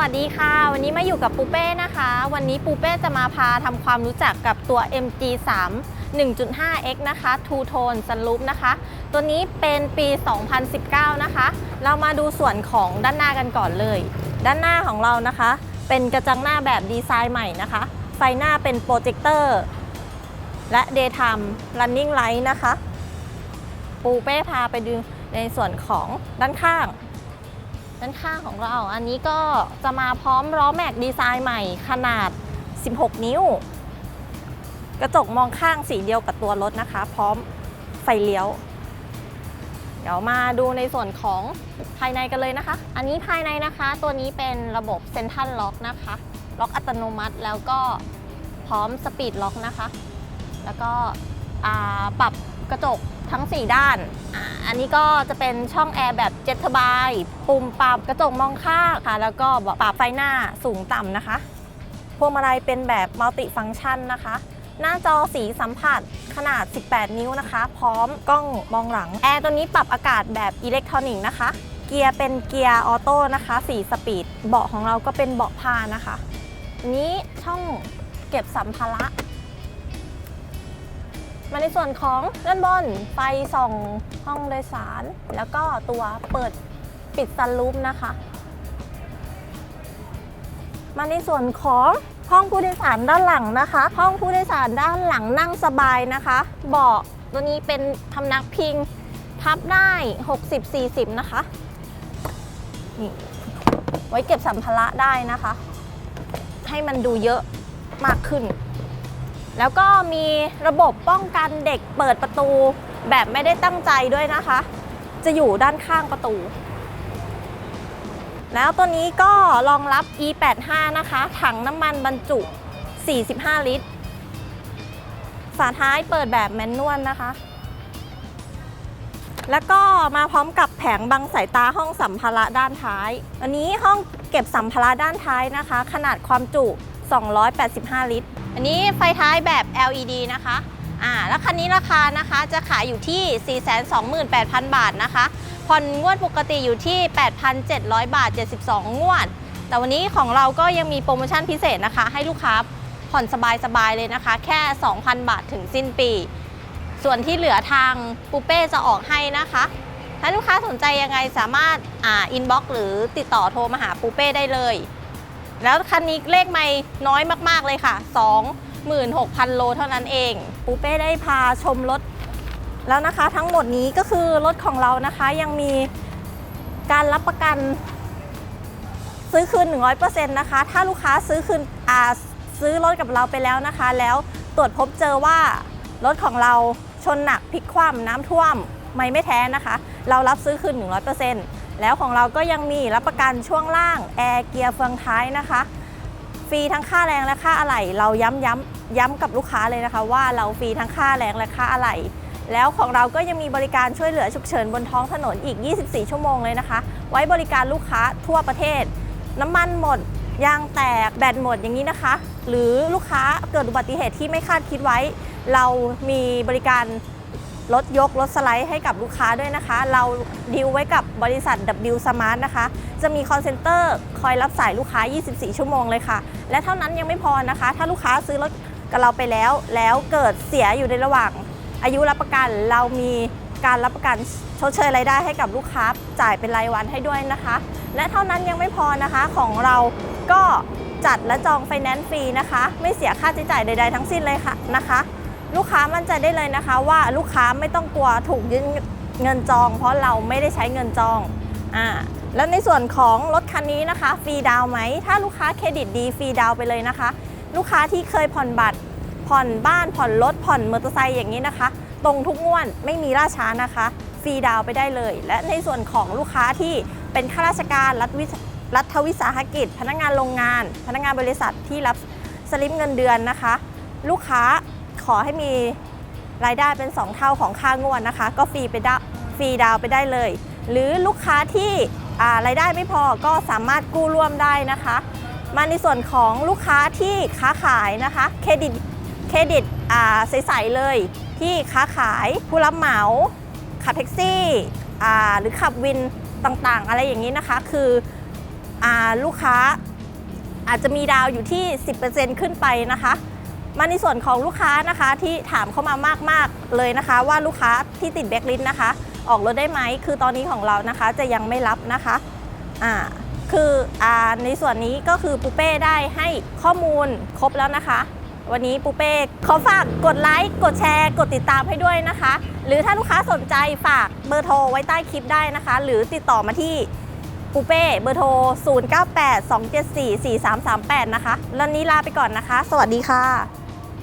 วัสดีค่ะ วันนี้มาอยู่กับปูเป้นะคะ วันนี้ปูเป้จะมาพาทำความรู้จักกับตัว MG3 1.5X นะคะ Two Tone Sunroof นะคะ ตัวนี้เป็นปี 2019 นะคะ เรามาดูส่วนของด้านหน้ากันก่อนเลย ด้านหน้าของเรานะคะ เป็นกระจังหน้าแบบดีไซน์ใหม่นะคะ ไฟหน้าเป็นโปรเจคเตอร์และ Daytime Running Light นะคะ ปูเป้พาไปดูในส่วนของด้านข้าง ด้านข้างของเราอันนี้ก็จะมาพร้อมล้อแม็กดีไซน์ใหม่ขนาด 16 นิ้ว กระจกมองข้างสีเดียวกับตัวรถนะคะ พร้อมไฟเลี้ยว เดี๋ยวมาดูในส่วนของภายในกันเลยนะคะ อันนี้ภายในนะคะ ตัวนี้เป็นระบบเซนทัลล็อกนะคะ ล็อกอัตโนมัติแล้วก็พร้อมสปีดล็อกนะคะ แล้วก็ปรับ กระจกทั้ง 4 ด้าน อันนี้ก็จะเป็นช่องแอร์แบบเจ็ตบาย ปุ่มปรับกระจกมองข้างค่ะ แล้วก็ปรับไฟหน้าสูงต่ำนะคะ พวงมาลัยเป็นแบบมัลติฟังก์ชันนะคะ หน้าจอสีสัมผัสขนาด 18 นิ้วนะคะ พร้อมกล้องมองหลัง แอร์ตัวนี้ปรับอากาศแบบอิเล็กทรอนิกส์นะคะ เกียร์เป็นเกียร์ออโต้นะคะ 4 สปีด เบาะของเราก็เป็นเบาะผ้านะคะ นี้ช่องเก็บสัมภาระ มาในส่วนของด้านบนไฟส่องห้องโดยสาร แล้วก็ตัวเปิดปิดซันรูฟนะคะ มาในส่วนของห้องผู้โดยสารด้านหลังนะคะ ห้องผู้โดยสารด้านหลังนั่งสบายนะคะ เบาะตัวนี้เป็นพำนักพิงพับได้ 60-40 นะคะนี่ไว้เก็บสัมภาระได้นะคะ ให้มันดูเยอะมากขึ้น แล้วก็มีระบบป้องกันเด็กเปิดประตู แบบไม่ได้ตั้งใจด้วยนะคะ จะอยู่ด้านข้างประตู แล้วตัวนี้ก็รองรับ E85 นะคะ ถังน้ำมันบรรจุ 45 ลิตร ฝาท้ายเปิดแบบแมนนวลนะคะ แล้วก็มาพร้อมกับแผงบังสายตาห้องสัมภาระด้านท้าย อันนี้ห้องเก็บสัมภาระด้านท้ายนะคะ ขนาดความจุ 285 ลิตร อันนี้ไฟท้ายแบบ LED นะคะอ่าแล้วคันนี้ราคานะคะจะขายอยู่ที่ 428,000 บาทนะคะผ่อนงวดปกติอยู่ที่ 8,700 บาท 72 งวด แต่วันนี้ของเราก็ยังมีโปรโมชั่นพิเศษนะคะ ให้ลูกค้าผ่อนสบายๆเลยนะคะ แค่ 2,000 บาทถึงสิ้นปี ส่วนที่เหลือทางปูเป้จะออกให้นะคะ ถ้าลูกค้าสนใจยังไงสามารถอ่าอินบ็อกหรือติดต่อโทรมาหาปูเป้ได้เลย แล้วคันนี้เลขไม่น้อยมากๆเลยค่ะ 26,000 โลเท่านั้นเองปูเป้ได้พาชมรถแล้วนะคะทั้งหมดนี้ก็คือรถของเรานะคะยังมีการรับประกัน ซื้อคืน 100%นะคะ ถ้าลูกค้าซื้อคืนซื้อรถกับเราไปแล้วนะคะ แล้วตรวจพบเจอว่ารถของเราชนหนักพลิกคว่ำน้ำท่วม ไม่ไม่แท้นะคะ เรารับซื้อคืน 100% แล้วของเราก็ยังมีรับประกันช่วงล่างแอร์เกียร์เฟืองท้ายนะคะ ฟรีทั้งค่าแรงและค่าอะไหล่เราย้ำย้ำย้ำกับลูกค้าเลยนะคะ ว่าเราฟรีทั้งค่าแรงและค่าอะไหล่แล้วของเราก็ยังมีบริการช่วยเหลือฉุกเฉินบนท้องถนนอีก 24 ชั่วโมงเลยนะคะ ไว้บริการลูกค้าทั่วประเทศ น้ำมันหมดยางแตกแบตหมดอย่างนี้นะคะ หรือลูกค้าเกิดอุบัติเหตุที่ไม่คาดคิดไว้ เรามีบริการ รถยกรถสไลด์ให้กับลูกค้าด้วยนะคะ เราดีลไว้กับบริษัท W Smart นะคะ จะมีคอนเซนเตอร์คอยรับสายลูกค้า 24 ชั่วโมงเลยค่ะ และเท่านั้นยังไม่พอนะคะ ถ้าลูกค้าซื้อรถกับเราไปแล้ว แล้วเกิดเสียอยู่ในระหว่าง อายุรับประกันเรามีการรับประกันชดเชยรายได้ให้กับลูกค้าจ่ายเป็นรายวันให้ด้วยนะคะ และเท่านั้นยังไม่พอนะคะของเราก็จัดและจองไฟแนนซ์ฟรีนะคะ ไม่เสียค่าใช้จ่ายใด ๆ ทั้งสิ้นเลยค่ะนะคะ ลูกค้ามั่นใจได้เลยนะคะว่าลูกค้าไม่ต้องกลัวถูกยึดเงินจอง เพราะเราไม่ได้ใช้เงินจองอ่าแล้วในส่วนของรถคันนี้นะคะฟรีดาวไหมถ้าลูกค้าเครดิตดีฟรีดาวไปเลยนะคะ ลูกค้าที่เคยผ่อนบัตร ผ่อนบ้านผ่อนรถผ่อนมอเตอร์ไซค์อย่างนี้นะคะ ตรงทุกงวดไม่มีล่าช้านะคะฟรีดาวไปได้เลย และในส่วนของลูกค้าที่เป็นข้าราชการรัฐวิรัฐวิสาหกิจ พนักงานโรงงาน พนักงานบริษัทที่รับสลิปเงินเดือนนะคะ ลูกค้า อให้มีรายได้เป็น 2 เท่าของค่างวดนะคะ ก็ฟรีไปได้ฟรีดาวไปได้เลย หรือลูกค้าที่ารายได้ไม่พอก็สามารถกู้ร่วมได้นะคะ มาในส่วนของลูกค้าที่ค้าขายนะคะเครดิตเครดิตใสๆเลย ที่ค้าขายผู้รับเหมาขับแท็กซี่หรือขับวินต่างๆ อะไรอย่างนี้นะคะ คืออลูกค้าอาจจะมีดาวอยู่ที่ 10%ขึ้นไปนะคะ มาในส่วนของลูกค้านะคะที่ถามเข้ามามากๆเลยนะคะ ว่าลูกค้าที่ติดแบ็คลิสต์นะคะ ออกรถได้ไหมคือตอนนี้ของเรานะคะจะยังไม่รับนะคะอ่าคืออ่าในส่วนนี้ก็คือปูเป้ได้ให้ข้อมูลครบแล้วนะคะ วันนี้ปูเป้ขอฝากกดไลค์กดแชร์ กดติดตามให้ด้วยนะคะ หรือถ้าลูกค้าสนใจฝากเบอร์โทรไว้ใต้คลิปได้นะคะ หรือติดต่อมาที่ปูเป้เบอร์โทร 0982744338 นะคะ แล้วนี้ลาไปก่อนนะคะ สวัสดีค่ะ